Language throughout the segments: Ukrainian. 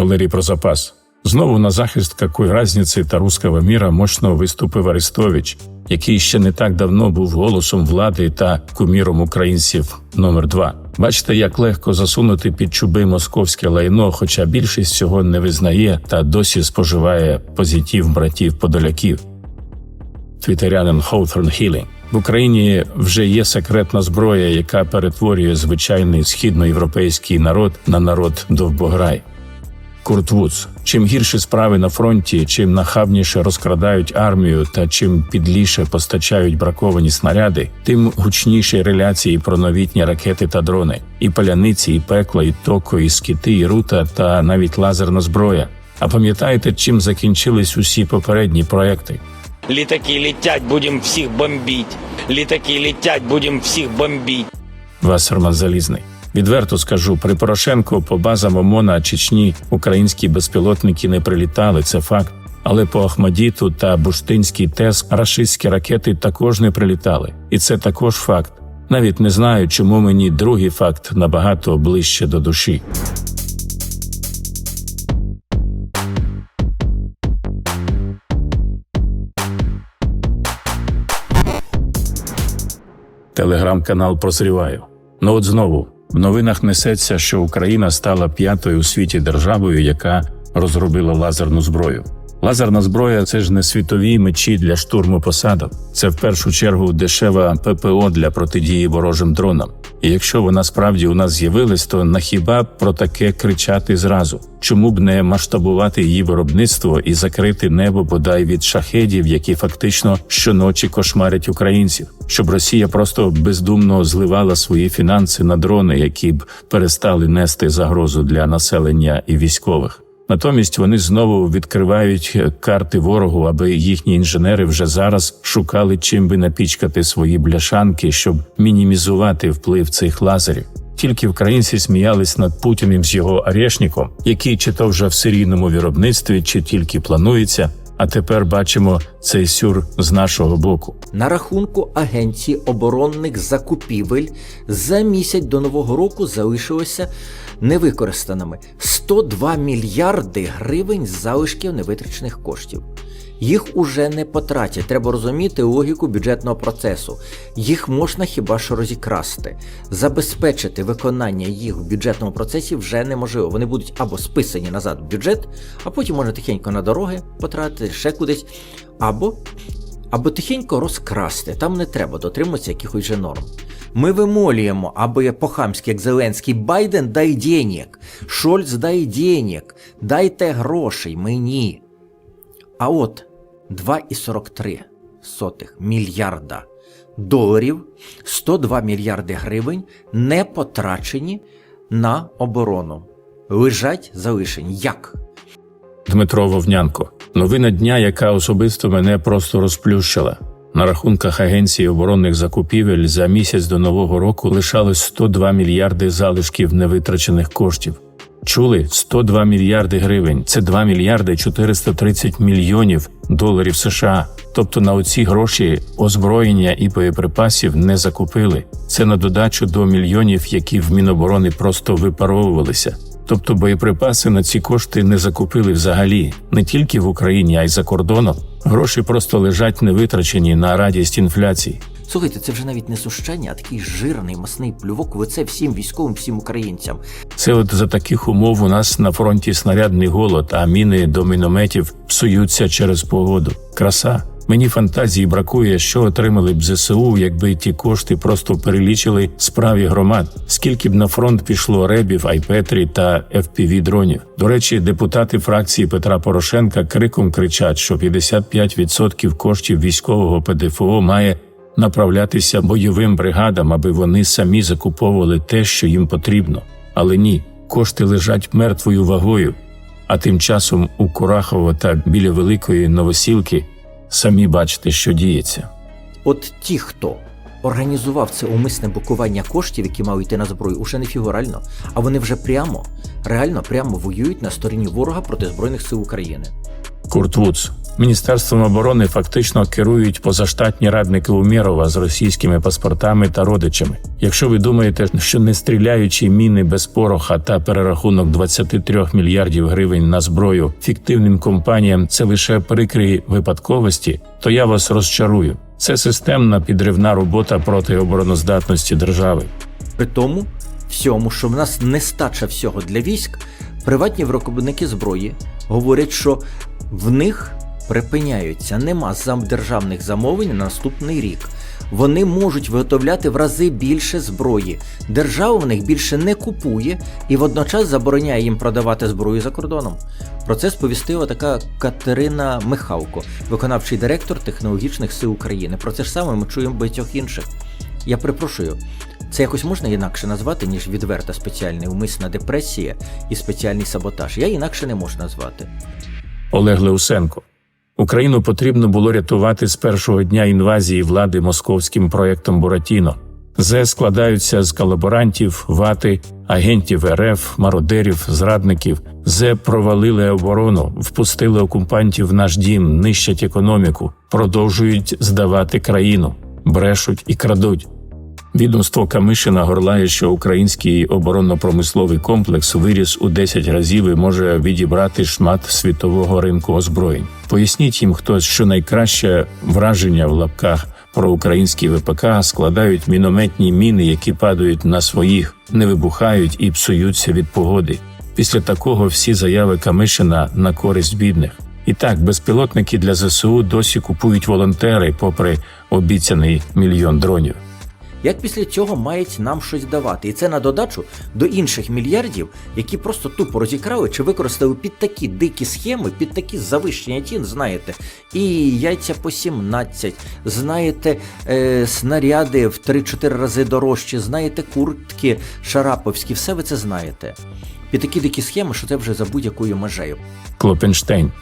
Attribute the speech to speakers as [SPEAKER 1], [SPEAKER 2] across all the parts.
[SPEAKER 1] Валерій про запас. Знову на захист какої разниці та руского міра мощно виступив Арестович, який ще не так давно був голосом влади та куміром українців номер 2 Бачите, як легко засунути під чуби московське лайно, хоча більшість цього не визнає та досі споживає позитив братів подоляків. Твітерянин Хоуторн Хілінг. В Україні вже є секретна зброя, яка перетворює звичайний східноєвропейський народ на народ довбограй. Курт Вудс. Чим гірші справи на фронті, чим нахабніше розкрадають армію та чим підліше постачають браковані снаряди, тим гучніші реляції про новітні ракети та дрони, і паляниці, і пекла, і токо, і скіти, і рута, та навіть лазерна зброя. А пам'ятаєте, чим закінчились усі попередні проекти?
[SPEAKER 2] Літаки летять, будемо всіх бомбити. Літаки летять, будемо всіх бомбити.
[SPEAKER 1] Вассерман Залізний. Відверто скажу, при Порошенко по базам ОМОНа Чечні українські безпілотники не прилітали, це факт. Але по Ахмадіту та Буштинський ТЕС рашистські ракети також не прилітали, і це також факт. Навіть не знаю, чому мені другий факт набагато ближче до душі. Телеграм-канал прозріваю. Ну от знову в новинах несеться, що Україна стала п'ятою у світі державою, яка розробила лазерну зброю. Лазерна зброя це ж не світові мечі для штурму посадок. Це в першу чергу дешева ППО для протидії ворожим дронам. І якщо вона справді у нас з'явилась, то на хіба про таке кричати зразу? Чому б не масштабувати її виробництво і закрити небо бодай від шахедів, які фактично щоночі кошмарять українців, щоб Росія просто бездумно зливала свої фінанси на дрони, які б перестали нести загрозу для населення і військових? Натомість вони знову відкривають карти ворогу, аби їхні інженери вже зараз шукали чим би напічкати свої бляшанки, щоб мінімізувати вплив цих лазерів. Тільки українці сміялись над Путіним з його арешником, який чи то вже в серійному виробництві, чи тільки планується. А тепер бачимо цей сюр з нашого боку.
[SPEAKER 3] На рахунку Агенції оборонних закупівель за місяць до Нового року залишилося невикористаними 102 мільярди гривень залишків невитрачених коштів. Їх уже не потратять. Треба розуміти логіку бюджетного процесу. Їх можна хіба що розікрасти. Забезпечити виконання їх в бюджетному процесі вже неможливо. Вони будуть або списані назад в бюджет, а потім можна тихенько на дороги потратити, ще кудись, або або тихенько розкрасти. Там не треба дотримуватися якихось же норм. Ми вимолюємо, аби по-хамськи, як Зеленський, Байден дай денег, Шольц дай денег, дайте грошей мені. А от 2,43 мільярда доларів, 102 мільярди гривень не потрачені на оборону. Лежать залишені. Як?
[SPEAKER 1] Дмитро Вовнянко. Новина дня, яка особисто мене просто розплющила. На рахунках Агенції оборонних закупівель за місяць до нового року лишалось 102 мільярди залишків невитрачених коштів. Чули 102 мільярди гривень. Це 2 мільярди 430 мільйонів доларів США. Тобто на оці гроші озброєння і боєприпасів не закупили. Це на додачу до мільйонів, які в Міноборони просто випаровувалися. Тобто боєприпаси на ці кошти не закупили взагалі не тільки в Україні, а й за кордоном. Гроші просто лежать невитрачені на радість інфляції.
[SPEAKER 3] Слухайте, це вже навіть не сущання, а такий жирний масний плювок в лице всім військовим, всім українцям.
[SPEAKER 1] Це от за таких умов у нас на фронті снарядний голод, а міни до мінометів псуються через погоду. Краса. Мені фантазії бракує, що отримали б ЗСУ, якби ті кошти просто перелічили справі громад. Скільки б на фронт пішло ребів, айпетрі та fpv дронів. До речі, депутати фракції Петра Порошенка криком кричать, що 55% коштів військового ПДФО має направлятися бойовим бригадам, аби вони самі закуповували те, що їм потрібно. Але ні, кошти лежать мертвою вагою. А тим часом у Курахово та біля великої новосілки самі бачите, що діється.
[SPEAKER 3] От ті, хто організував це умисне блокування коштів, які мали йти на зброю, уже не фігурально, а вони вже прямо, реально прямо воюють на стороні ворога проти Збройних сил України.
[SPEAKER 1] Курт Вудс. Міністерством оборони фактично керують позаштатні радники Умєрова з російськими паспортами та родичами. Якщо ви думаєте, що не стріляючі міни без пороха та перерахунок 23 мільярдів гривень на зброю фіктивним компаніям це лише прикрі випадковості, то я вас розчарую. Це системна підривна робота проти обороноздатності держави.
[SPEAKER 3] При тому всьому, що в нас нестача всього для військ, приватні виробники зброї говорять, що в них припиняються, нема державних замовлень на наступний рік. Вони можуть виготовляти в рази більше зброї. Держава в них більше не купує і водночас забороняє їм продавати зброю за кордоном. Про це сповістила така Катерина Михалко, виконавчий директор технологічних сил України. Про це ж саме ми чуємо багатьох інших. Я припрошую, це якось можна інакше назвати, ніж відверта спеціальна умисна депресія і спеціальний саботаж. Я інакше не можу назвати.
[SPEAKER 1] Олег Леусенко. Україну потрібно було рятувати з першого дня інвазії влади московським проектом Буратіно. Зе складаються з колаборантів, вати, агентів РФ, мародерів, зрадників. Зе провалили оборону, впустили окупантів в наш дім, нищать економіку, продовжують здавати країну, брешуть і крадуть. Відомство Камишина горлає, що український оборонно-промисловий комплекс виріс у 10 разів і може відібрати шмат світового ринку озброєнь. Поясніть їм хтось, що найкраще враження в лапках про українські ВПК складають мінометні міни, які падають на своїх, не вибухають і псуються від погоди. Після такого всі заяви Камишина на користь бідних. І так, безпілотники для ЗСУ досі купують волонтери, попри обіцяний мільйон дронів.
[SPEAKER 3] Як після цього мають нам щось давати? І це на додачу до інших мільярдів, які просто тупо розікрали чи використали під такі дикі схеми, під такі завищення цін, знаєте, і яйця по 17, знаєте, е, снаряди в 3-4 рази дорожчі, знаєте, куртки шараповські, все ви це знаєте. Під такі дикі схеми, що це вже за будь-якою межею.
[SPEAKER 1] Клопенштейн.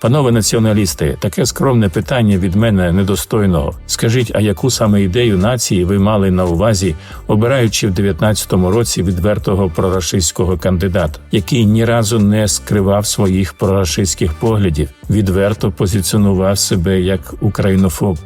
[SPEAKER 1] Панове націоналісти, таке скромне питання від мене недостойного. Скажіть, а яку саме ідею нації ви мали на увазі, обираючи в 19-му році відвертого прорашистського кандидата, який ні разу не скривав своїх прорашистських поглядів, відверто позиціонував себе як українофоб?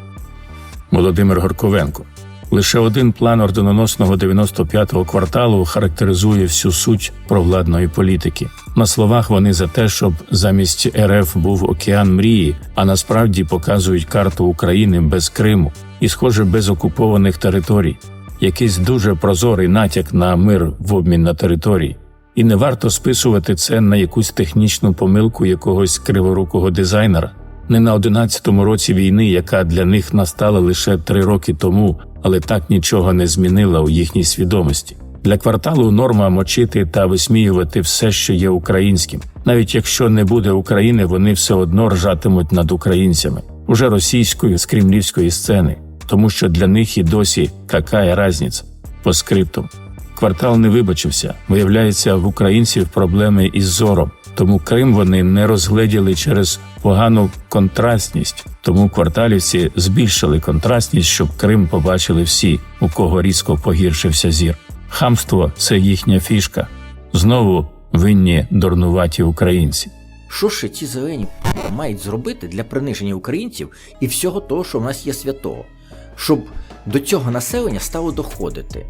[SPEAKER 1] Володимир Горковенко. Лише один план орденоносного 95-го кварталу характеризує всю суть провладної політики. На словах вони за те, щоб замість РФ був океан мрії, а насправді показують карту України без Криму і, схоже, без окупованих територій. Якийсь дуже прозорий натяк на мир в обмін на території. І не варто списувати це на якусь технічну помилку якогось криворукого дизайнера. Не на 11-му році війни, яка для них настала лише три роки тому, але так нічого не змінила у їхній свідомості. Для кварталу норма мочити та висміювати все, що є українським. Навіть якщо не буде України, вони все одно ржатимуть над українцями уже російської з кремлівської сцени, тому що для них і досі какая разниця по скриптум. Квартал не вибачився. Виявляється, в українців проблеми із зором. Тому Крим вони не розгледіли через погану контрастність. Тому кварталівці збільшили контрастність, щоб Крим побачили всі, у кого різко погіршився зір. Хамство це їхня фішка. Знову винні дурнуваті українці.
[SPEAKER 3] Що ще ці зелені мають зробити для приниження українців і всього того, що в нас є святого, щоб до цього населення стало доходити?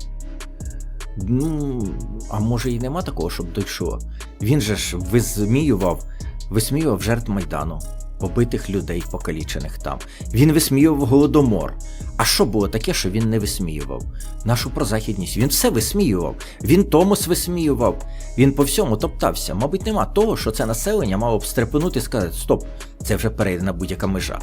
[SPEAKER 3] Ну, а може і нема такого, щоб дійшло. Він же ж висміював, висміював жертв Майдану, побитих людей, покалічених там. Він висміював голодомор. А що було таке, що він не висміював? Нашу прозахідність. Він все висміював. Він Томос висміював. Він по всьому топтався. Мабуть, нема того, що це населення мало б стрепенути і сказати: Стоп, це вже перейдена будь-яка межа.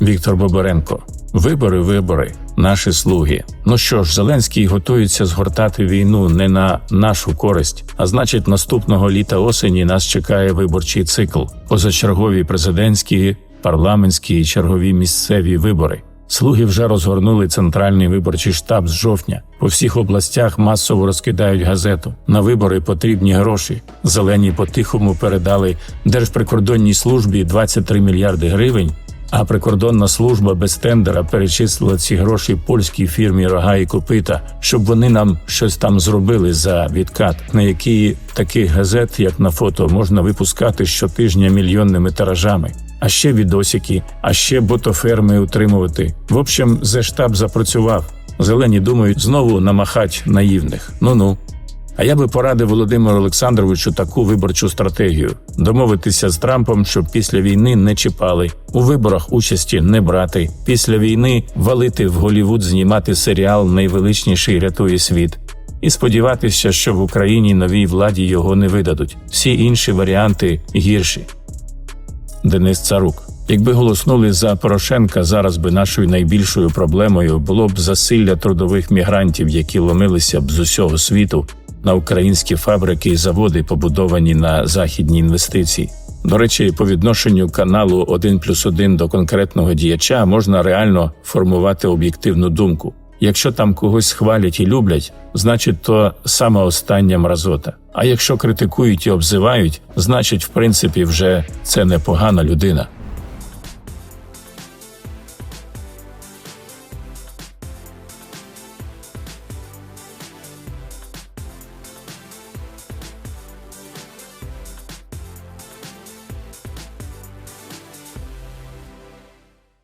[SPEAKER 1] Віктор Бобаренко. Вибори, вибори, наші слуги. Ну що ж, Зеленський готується згортати війну не на нашу користь, а значить, наступного літа осені нас чекає виборчий цикл, позачергові президентські, парламентські і чергові місцеві вибори. Слуги вже розгорнули центральний виборчий штаб з жовтня. По всіх областях масово розкидають газету. На вибори потрібні гроші. Зелені по-тихому передали Держприкордонній службі 23 мільярди гривень. А прикордонна служба без тендера перечислила ці гроші польській фірмі Рога і Копита, щоб вони нам щось там зробили за відкат, на які таких газет, як на фото, можна випускати щотижня мільйонними тиражами. а ще відосики, а ще ботоферми утримувати. В общем, зе штаб запрацював. Зелені думають знову намахать наївних. Ну-ну. А я би порадив Володимиру Олександровичу таку виборчу стратегію: домовитися з Трампом, щоб після війни не чіпали, у виборах участі не брати, після війни валити в Голівуд, знімати серіал Найвеличніший рятує світ. І сподіватися, що в Україні новій владі його не видадуть. Всі інші варіанти гірші. Денис Царук. Якби голоснули за Порошенка, зараз би нашою найбільшою проблемою було б засилля трудових мігрантів, які ломилися б з усього світу на українські фабрики і заводи, побудовані на західні інвестиції. До речі, по відношенню каналу 1 плюс 1 до конкретного діяча можна реально формувати об'єктивну думку. Якщо там когось хвалять і люблять, значить то саме остання мразота. А якщо критикують і обзивають, значить, в принципі, вже це непогана людина.